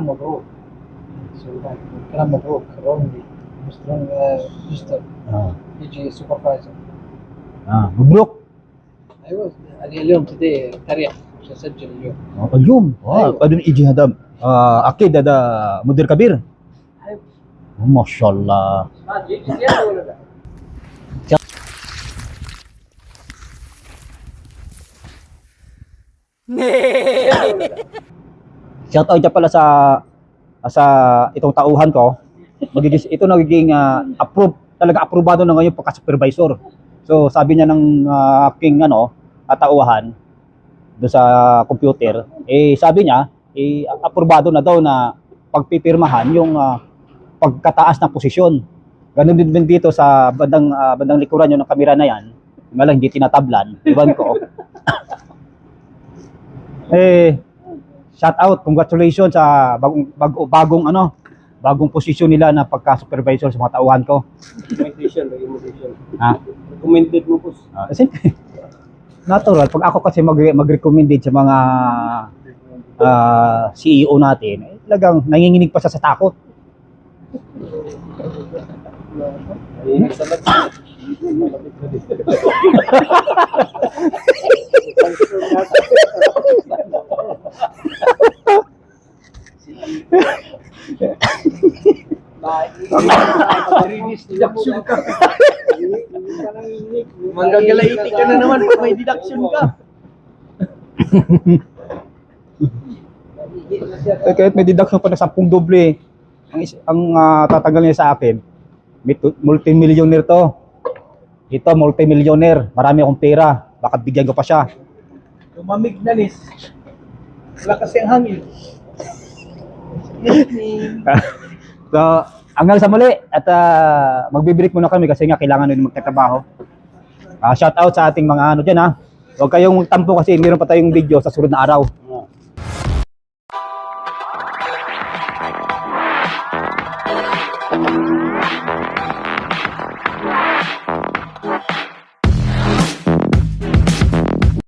مبروك. سؤال كلام مبروك. روملي مستر مستر. Ah, يجي سوبرفايزر ah, mabrok. أيوه اليوم تدي تاريخ مش اسجل اليوم. اليوم؟ آه أيوة. قادر يجي هذا آه أكيد هذا مدير كبير. أيوه. ما شاء الله. ما يجي زيادة ولا لا؟ Shout out dyan pala sa sa itong tauhan ko. Magiging ito nagiging ah, approve talaga aprobado na ngayon pagka supervisor. So sabi niya ng ah, aking ano, ah, tauhan do sa computer, eh sabi niya, eh aprobado na daw na pagpipirmahan yung ah, pagkataas ng posisyon. Ganun din din dito sa bandang ah, bandang likuran yun ng kamera na yan. Nga lang hindi tinatablan, iban ko. eh shout out, congratulations sa bagong, bagong, bagong ano, bagong posisyon nila na pagka-supervisor sa mga tauhan ko. Recommendation, recommendation. Ha? Recommended mo po. Ah, siyempre, natural. Pag ako kasi mag, mag-recommended sa mga ah, CEO natin, eh, talagang nanginginig pa siya sa takot. Marinis deduction ka. Manggagalaiti ka na naman pag may deduction ka. Eh, kahit may deduction pa na 10 doble, ang, ang ah, tatanggal niya sa akin, multimillionaire to. Ito, multimillionaire. Marami akong pera. Baka bigyan ko pa siya. Lumamig na nis. Wala kasi ang hangin. so, hanggang sa muli at uh, magbe-break muna kami kasi nga kailangan nyo magtatrabaho. Ah, shout out sa ating mga ano dyan ha. Huwag kayong magtampo kasi meron pa tayong video sa sunod na araw.